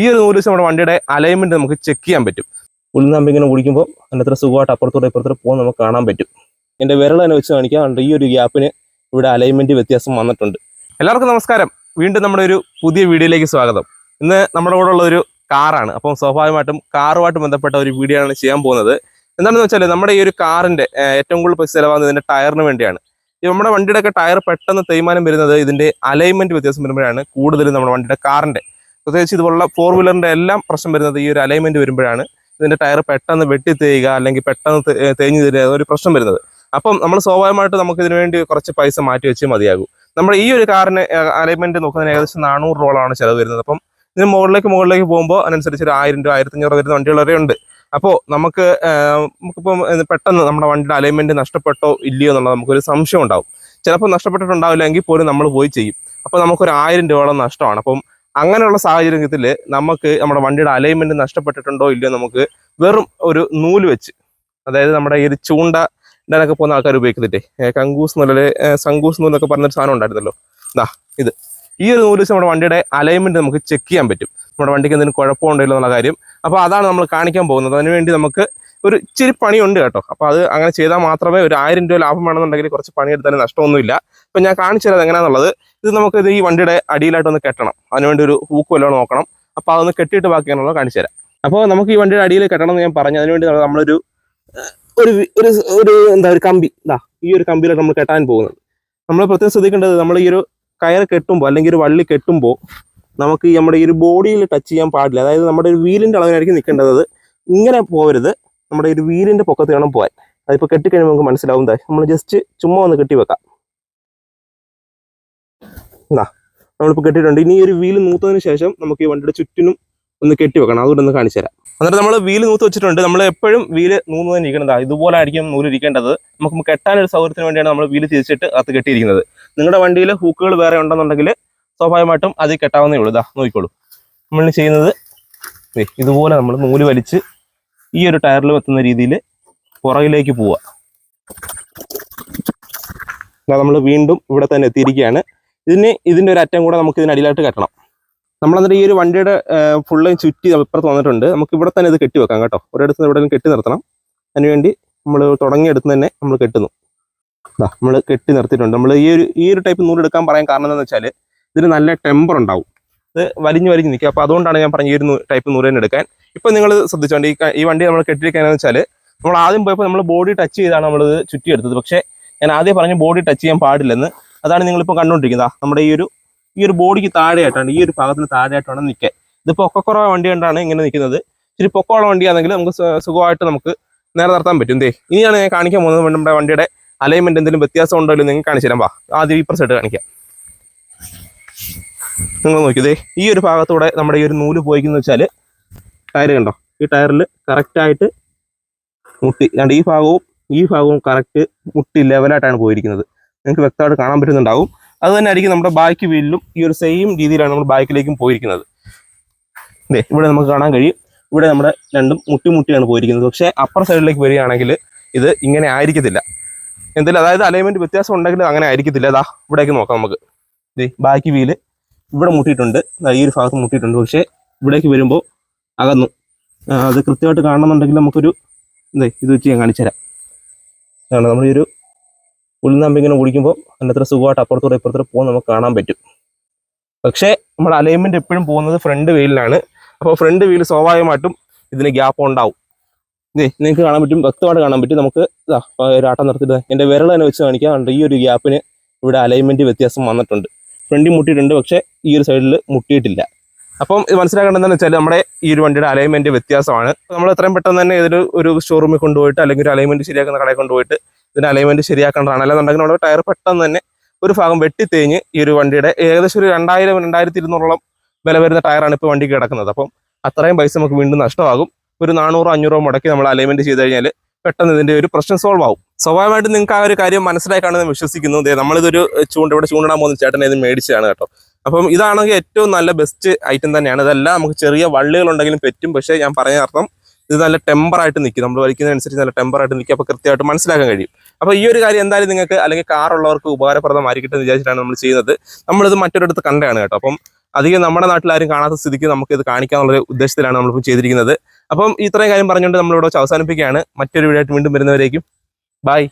ഈ ഒരു നൂറ് ദിവസം നമ്മുടെ വണ്ടിയുടെ അലൈൻമെന്റ് നമുക്ക് ചെക്ക് ചെയ്യാൻ പറ്റും. ഉൾനാമ്പ് ഇങ്ങനെ ഓടിക്കുമ്പോൾ അത്ര സുഖമായിട്ട് അപ്പുറത്തോടെ ഇപ്പുറത്തോടെ പോകാൻ നമുക്ക് കാണാൻ പറ്റും. എന്റെ വിരൽ തന്നെ വെച്ച് കാണിക്കാം. ഈ ഒരു ഗ്യാപ്പിന് ഇവിടെ അലൈൻമെന്റ് വ്യത്യാസം വന്നിട്ടുണ്ട്. എല്ലാവർക്കും നമസ്കാരം. വീണ്ടും നമ്മുടെ ഒരു പുതിയ വീഡിയോയിലേക്ക് സ്വാഗതം. ഇന്ന് നമ്മുടെ കൂടെ ഉള്ള ഒരു കാറാണ് അപ്പം സ്വാഭാവികമായിട്ടും കാറുമായിട്ട് ബന്ധപ്പെട്ട ഒരു വീഡിയോ ആണ് ചെയ്യാൻ പോകുന്നത്. എന്താണെന്ന് വെച്ചാൽ നമ്മുടെ ഈ ഒരു കാറിന്റെ ഏറ്റവും കൂടുതൽ പൈസ ചിലവാകുന്നത് ഇതിന്റെ ടയറിന് വേണ്ടിയാണ്. ഈ നമ്മുടെ വണ്ടിയുടെ ഒക്കെ ടയർ പെട്ടെന്ന് തേയ്മാനം വരുന്നത് ഇതിന്റെ അലൈൻമെന്റ് വ്യത്യാസം വരുമ്പോഴാണ് കൂടുതലും നമ്മുടെ വണ്ടിയുടെ കാറിന്റെ പ്രത്യേകിച്ച് ഇതുപോലുള്ള ഫോർ വീലറിന്റെ എല്ലാം പ്രശ്നം വരുന്നത് ഈ ഒരു അലൈൻമെന്റ് വരുമ്പോഴാണ്. ഇതിന്റെ ടയർ പെട്ടെന്ന് വെട്ടി തേയുക അല്ലെങ്കിൽ പെട്ടെന്ന് തേഞ്ഞു തരിക ഒരു പ്രശ്നം വരുന്നത്. അപ്പം നമ്മൾ സ്വാഭാവികമായിട്ട് നമുക്ക് ഇതിനു വേണ്ടി കുറച്ച് പൈസ മാറ്റി വെച്ച് മതിയാകും. നമ്മൾ ഈ ഒരു കാറിന് അലൈൻമെന്റ് നോക്കുന്നതിന് ഏകദേശം നാനൂറ് രൂപയാണ് ചിലവ് വരുന്നത്. അപ്പം ഇതിന് മുകളിലേക്ക് മുകളിലേക്ക് പോകുമ്പോൾ അതിനനുസരിച്ച് ഒരു ആയിരം രൂപ ആയിരത്തി അഞ്ഞൂറ് വരുന്ന വണ്ടികൾ വരെ ഉണ്ട്. അപ്പോൾ നമുക്ക് നമുക്കിപ്പം പെട്ടെന്ന് നമ്മുടെ വണ്ടിയുടെ അലൈൻമെന്റ് നഷ്ടപ്പെട്ടോ ഇല്ലയോ എന്നുള്ളത് നമുക്കൊരു സംശയം ഉണ്ടാവും. ചിലപ്പോൾ നഷ്ടപ്പെട്ടിട്ടുണ്ടാവില്ല എങ്കിൽ പോലും നമ്മൾ പോയി ചെയ്യും. അപ്പോൾ നമുക്കൊരു ആയിരം രൂപയോളം നഷ്ടമാണ്. അപ്പം അങ്ങനെയുള്ള സാഹചര്യത്തിൽ നമുക്ക് നമ്മുടെ വണ്ടിയുടെ അലൈൻമെന്റ് നഷ്ടപ്പെട്ടിട്ടുണ്ടോ ഇല്ലയോ നമുക്ക് വെറും ഒരു നൂൽ വെച്ച് അതായത് നമ്മുടെ ഈ ചൂണ്ട ഇടാനൊക്കെ പോകുന്ന ആൾക്കാർ ഉപയോഗിക്കുന്നില്ലേ? കങ്കൂസ് നൂൽ സങ്കൂസ് നൂലൊക്കെ പറഞ്ഞൊരു സാധനം ഉണ്ടായിരുന്നല്ലോ. ദാ ഇത്. ഈ ഒരു നൂൽ വെച്ച് നമ്മുടെ വണ്ടിയുടെ അലൈൻമെന്റ് നമുക്ക് ചെക്ക് ചെയ്യാൻ പറ്റും. നമ്മുടെ വണ്ടിക്ക് എന്തെങ്കിലും കുഴപ്പമുണ്ടല്ലോ എന്നുള്ള കാര്യം. അപ്പോൾ അതാണ് നമ്മൾ കാണിക്കാൻ പോകുന്നത്. അതിനുവേണ്ടി നമുക്ക് ഒരു ഇച്ചിരി പണിയുണ്ട് കേട്ടോ. അപ്പോൾ അത് അങ്ങനെ ചെയ്താൽ മാത്രമേ ഒരു ആയിരം രൂപ ലാഭം വേണമെന്നുണ്ടെങ്കിൽ കുറച്ച് പണിയെടുത്താലും നഷ്ടമൊന്നുമില്ല. അപ്പോൾ ഞാൻ കാണിച്ചു തരാം എങ്ങനെയാണെന്നുള്ളത് ഇത് നമുക്ക് ഇത് ഈ വണ്ടിയുടെ അടിയിലായിട്ടൊന്ന് കെട്ടണം. അതിനുവേണ്ടി ഒരു ഹൂക്ക് വല്ലതും നോക്കണം. അപ്പോൾ അതൊന്ന് കെട്ടിയിട്ട് ബാക്കിയാണല്ലോ കാണിച്ചു തരാം. അപ്പോൾ നമുക്ക് ഈ വണ്ടിയുടെ അടിയിൽ കെട്ടണം എന്ന് ഞാൻ പറഞ്ഞു. അതിനുവേണ്ടി നമ്മളൊരു ഒരു ഒരു ഒരു എന്താ ഒരു കമ്പി. ഇതാ ഈ ഒരു കമ്പിയിലാണ് നമ്മൾ കെട്ടാൻ പോകുന്നത്. നമ്മൾ പ്രത്യേകം ശ്രദ്ധിക്കേണ്ടത് നമ്മൾ ഈ ഒരു കയർ കെട്ടുമ്പോൾ അല്ലെങ്കിൽ ഒരു വള്ളി കെട്ടുമ്പോൾ നമുക്ക് നമ്മുടെ ഈ ഒരു ബോഡിയിൽ ടച്ച് ചെയ്യാൻ പാടില്ല. അതായത് നമ്മുടെ ഒരു വീലിന്റെ അളവിനായിരിക്കും നിൽക്കേണ്ടത്. ഇങ്ങനെ പോകരുത് നമ്മുടെ ഒരു വീലിന്റെ പൊക്കത്ത് വേണം പോകാൻ അതിപ്പോൾ കെട്ടിക്കഴിയുമ്പോൾ നമുക്ക് മനസ്സിലാവും ദാ നമ്മൾ ജസ്റ്റ് ചുമ്മാ ഒന്ന് കെട്ടി വെക്കാം. എന്നാ നമ്മളിപ്പോൾ കെട്ടിയിട്ടുണ്ട്. ഇനി ഒരു വീൽ നൂത്തതിന് ശേഷം നമുക്ക് ഈ വണ്ടിയുടെ ചുറ്റിനും ഒന്ന് കെട്ടി വെക്കണം. അതുകൊണ്ട് ഒന്ന് കാണിച്ചു തരാം. എന്നിട്ട് നമ്മൾ വീൽ നൂത്ത് വെച്ചിട്ടുണ്ട്. നമ്മൾ എപ്പോഴും വീൽ നൂന്ന് തന്നെ ഇതുപോലെ ആയിരിക്കും നൂൽ ഇരിക്കേണ്ടത്. നമുക്ക് കെട്ടാൻ ഒരു സൗകര്യത്തിന് വേണ്ടിയാണ് നമ്മൾ വീൽ തിരിച്ചിട്ട് അത് കെട്ടിയിരിക്കുന്നത്. നിങ്ങളുടെ വണ്ടിയിൽ ഹൂക്കുകൾ വേറെ ഉണ്ടെന്നുണ്ടെങ്കിൽ സ്വാഭാവികമായിട്ടും അത് കെട്ടാവുന്നേ ഉള്ളൂ. ഇതാ നോക്കിക്കോളൂ. നമ്മൾ ചെയ്യുന്നത് ഇതുപോലെ നമ്മൾ നൂൽ വലിച്ച് ഈ ഒരു ടയറിൽ വെക്കുന്ന രീതിയിൽ പുറകിലേക്ക് പോവുക. നമ്മൾ വീണ്ടും ഇവിടെ തന്നെ എത്തിയിരിക്കുകയാണ്. ഇതിന് ഇതിന്റെ ഒരു അറ്റം കൂടെ നമുക്ക് ഇതിനടിയിലായിട്ട് കെട്ടണം. നമ്മളന്നിട്ട് ഈ ഒരു വണ്ടിയുടെ ഫുള്ളും ചുറ്റി അപ്പുറത്ത് വന്നിട്ടുണ്ട്. നമുക്ക് ഇവിടെ തന്നെ ഇത് കെട്ടി വെക്കാം കേട്ടോ. ഒരിടത്ത് ഇവിടെ കെട്ടി നിർത്തണം. അതിനുവേണ്ടി നമ്മൾ തുടങ്ങിയെടുത്ത് തന്നെ നമ്മൾ കെട്ടുന്നു. നമ്മൾ കെട്ടി നിർത്തിയിട്ടുണ്ട്. നമ്മൾ ഈ ഒരു ഈ ഒരു ടൈപ്പ് നൂലെടുക്കാൻ പറയാൻ കാരണം എന്താണെന്ന് വെച്ചാൽ ഇതിന് നല്ല ടെമ്പർ ഉണ്ടാവും. ഇത് വലിഞ്ഞ് വലിഞ്ഞ് നിൽക്കുക അപ്പോൾ അതുകൊണ്ടാണ് ഞാൻ പറഞ്ഞ ഈ ഒരു ടൈപ്പ് നൂറ് തന്നെ എടുക്കാൻ. ഇപ്പോൾ നിങ്ങൾ ശ്രദ്ധിച്ചോണ്ട് ഈ ഈ വണ്ടി നമ്മൾ കെട്ടിയിരിക്കുകയാണെന്ന് വെച്ചാൽ നമ്മൾ ആദ്യം പോയപ്പോൾ നമ്മൾ ബോഡി ടച്ച് ചെയ്താണ് നമ്മൾ ചുറ്റിയെടുത്തത്. പക്ഷേ ഞാൻ ആദ്യം പറഞ്ഞ ബോഡി ടച്ച് ചെയ്യാൻ പാടില്ലെന്ന്. അതാണ് നിങ്ങളിപ്പോൾ കണ്ടുകൊണ്ടിരിക്കുന്നത് നമ്മുടെ ഈ ഒരു ഈ ഒരു ബോഡിക്ക് താഴെയായിട്ടാണ് ഈ ഒരു ഭാഗത്തിന് താഴെയായിട്ടാണ് നിൽക്കുക ഇത് പൊക്കക്കുറവ് വണ്ടി കൊണ്ടാണ് ഇങ്ങനെ നിൽക്കുന്നത്. ഇച്ചിരി പൊക്കമുള്ള വണ്ടിയാണെങ്കിൽ നമുക്ക് സുഖമായിട്ട് നമുക്ക് നേരെ നിർത്താൻ പറ്റും. ദേ ഇനിയാണ് ഞാൻ കാണിക്കാൻ പോകുന്നത് നമ്മുടെ വണ്ടിയുടെ അലൈൻമെന്റ് എന്തെങ്കിലും വ്യത്യാസം ഉണ്ടോ എന്ന് നിങ്ങൾക്ക് കാണിച്ചു തരാം. വാ ആദ്യം ഈ പ്രസൈഡ് കാണിക്കാം. നിങ്ങൾ നോക്കിയതേ ഈ ഒരു ഭാഗത്തൂടെ നമ്മുടെ ഈ ഒരു നൂൽ പോയിക്കുന്ന വെച്ചാൽ ടയർ കണ്ടോ? ഈ ടയറിൽ കറക്റ്റായിട്ട് മുട്ടി. രണ്ട് ഈ ഭാഗവും ഈ ഭാഗവും കറക്റ്റ് മുട്ടി ലെവലായിട്ടാണ് പോയിരിക്കുന്നത്. നിങ്ങൾക്ക് വ്യക്തമായിട്ട് കാണാൻ പറ്റുന്നുണ്ടാവും. അത് തന്നെ ആയിരിക്കും നമ്മുടെ ബാക്ക് വീലിലും ഈ ഒരു സെയിം രീതിയിലാണ് നമ്മൾ ബാക്കിലേക്കും പോയിരിക്കുന്നത്. അതെ ഇവിടെ നമുക്ക് കാണാൻ കഴിയും. ഇവിടെ നമ്മുടെ രണ്ടും മുട്ടി മുട്ടിയാണ് പോയിരിക്കുന്നത്. പക്ഷേ അപ്പർ സൈഡിലേക്ക് വരികയാണെങ്കിൽ ഇത് ഇങ്ങനെ ആയിരിക്കത്തില്ല. എന്തായാലും അതായത് അലൈൻമെന്റ് വ്യത്യാസം ഉണ്ടെങ്കിൽ അങ്ങനെ ആയിരിക്കത്തില്ല. അതാ ഇവിടേക്ക് നോക്കാം നമുക്ക്. ബാക്ക് വീൽ ഇവിടെ മുട്ടിയിട്ടുണ്ട്. ഈ ഒരു ഭാഗത്ത് മുട്ടിയിട്ടുണ്ട്. പക്ഷേ ഇവിടേക്ക് വരുമ്പോൾ അകന്നു. അത് കൃത്യമായിട്ട് കാണണമെന്നുണ്ടെങ്കിൽ നമുക്കൊരു ഇതേ ഇത് വെച്ച് ഞാൻ കാണിച്ചു തരാം നമ്മൾ ഈ ഒരു ഉൾനാമ്പ് ഇങ്ങനെ ഓടിക്കുമ്പോൾ അതിനത്ര സുഖമായിട്ട് അപ്പുറത്തൂടെ ഇപ്പുറത്തൂടെ പോകാൻ നമുക്ക് കാണാൻ പറ്റും. പക്ഷേ നമ്മുടെ അലൈൻമെന്റ് എപ്പോഴും പോകുന്നത് ഫ്രണ്ട് വീലിലാണ് അപ്പോൾ ഫ്രണ്ട് വീൽ സ്വാഭാവികമായിട്ടും ഇതിന് ഗ്യാപ്പ് ഉണ്ടാവും. ഇതേ നിങ്ങൾക്ക് കാണാൻ പറ്റും വ്യക്തമായിട്ട് കാണാൻ പറ്റും. നമുക്ക് ഇതാ ഒരു ആട്ടം നിർത്തിയിട്ട് എന്റെ വിരൽ തന്നെ വെച്ച് കാണിക്കാം. ഈ ഒരു ഗ്യാപ്പിന് ഇവിടെ അലൈൻമെന്റ് വ്യത്യാസം വന്നിട്ടുണ്ട്. ഫ്രണ്ടിൽ മുട്ടിയിട്ടുണ്ട് പക്ഷേ ഈ ഒരു സൈഡിൽ മുട്ടിയിട്ടില്ല. അപ്പം ഇത് മനസ്സിലാക്കേണ്ടതെന്ന് വെച്ചാൽ നമ്മുടെ ഈ ഒരു വണ്ടിയുടെ അലൈൻമെന്റ് വ്യത്യാസമാണ്. നമ്മൾ എത്രയും പെട്ടെന്ന് തന്നെ ഇതിൽ ഒരു ഷോറൂമിൽ കൊണ്ടുപോയിട്ട് അല്ലെങ്കിൽ ഒരു അലൈൻമെന്റ് ശരിയാക്കുന്ന കടയിൽ കൊണ്ടുപോയിട്ട് ഇതിന് അലൈൻമെന്റ് ശരിയാക്കേണ്ടതാണ്. അല്ലാന്നുണ്ടെങ്കിൽ നമ്മുടെ ടയർ പെട്ടെന്ന് തന്നെ ഒരു ഭാഗം വെട്ടിത്തേഞ്ഞ് ഈ ഒരു വണ്ടിയുടെ ഏകദേശം ഒരു രണ്ടായിരം രണ്ടായിരത്തി ഇരുന്നൂറോളം വില വരുന്ന ടയറാണ് ഇപ്പോൾ വണ്ടിക്ക് കിടക്കുന്നത്. അപ്പം അത്രയും പൈസ നമുക്ക് വീണ്ടും നഷ്ടമാകും. ഒരു നാനൂറോ അഞ്ഞൂറോ മുടക്കി നമ്മൾ അലൈൻമെന്റ് ചെയ്ത് കഴിഞ്ഞാൽ പെട്ടെന്ന് ഇതിന്റെ ഒരു പ്രശ്നം സോൾവ് ആവും. സ്വാഭാവികമായിട്ടും നിങ്ങൾക്ക് ആ ഒരു കാര്യം മനസ്സിലായി കാണുമെന്ന് വിശ്വസിക്കുന്നു. നമ്മളിതൊരു ചൂണ്ട ഇവിടെ ചൂണ്ടിടാൻ പോകുന്ന ചേട്ടനെ ഇത് മേടിച്ചതാണ് കേട്ടോ. അപ്പം ഇതാണെങ്കിൽ ഏറ്റവും നല്ല ബെസ്റ്റ് ഐറ്റം തന്നെയാണ്. ഇതെല്ലാം നമുക്ക് ചെറിയ വള്ളികളുണ്ടെങ്കിലും പറ്റും. പക്ഷേ ഞാൻ പറഞ്ഞ അർത്ഥം ഇത് നല്ല ടെമ്പറായിട്ട് നിൽക്കും. നമ്മൾ വലിക്കുന്നതനുസരിച്ച് നല്ല ടെമ്പറായിട്ട് നിൽക്കും. അപ്പോൾ കൃത്യമായിട്ട് മനസ്സിലാക്കാൻ കഴിയും. അപ്പോൾ ഈ ഒരു കാര്യം എന്തായാലും നിങ്ങൾക്ക് അല്ലെങ്കിൽ കാർ ഉള്ളവർക്ക് ഉപകാരപ്രദമായിരിക്കട്ടെ എന്ന് വിചാരിച്ചിട്ടാണ് നമ്മൾ ചെയ്യുന്നത്. നമ്മളിത് മറ്റൊരിടത്ത് കണ്ടതാണ് കേട്ടോ. അപ്പം അധികം നമ്മുടെ നാട്ടിലാരും കാണാത്ത സ്ഥിതിക്ക് നമുക്ക് ഇത് കാണിക്കാനുള്ള ഉദ്ദേശത്തിലാണ് നമ്മളിപ്പോൾ ചെയ്തിരിക്കുന്നത്. അപ്പം ഇത്രയും കാര്യം പറഞ്ഞുകൊണ്ട് നമ്മളിവിടെ വെച്ച് അവസാനിപ്പിക്കുകയാണ്. മറ്റൊരു വീഡിയോ ആയിട്ട് വീണ്ടും വരുന്നവരേക്കും বাই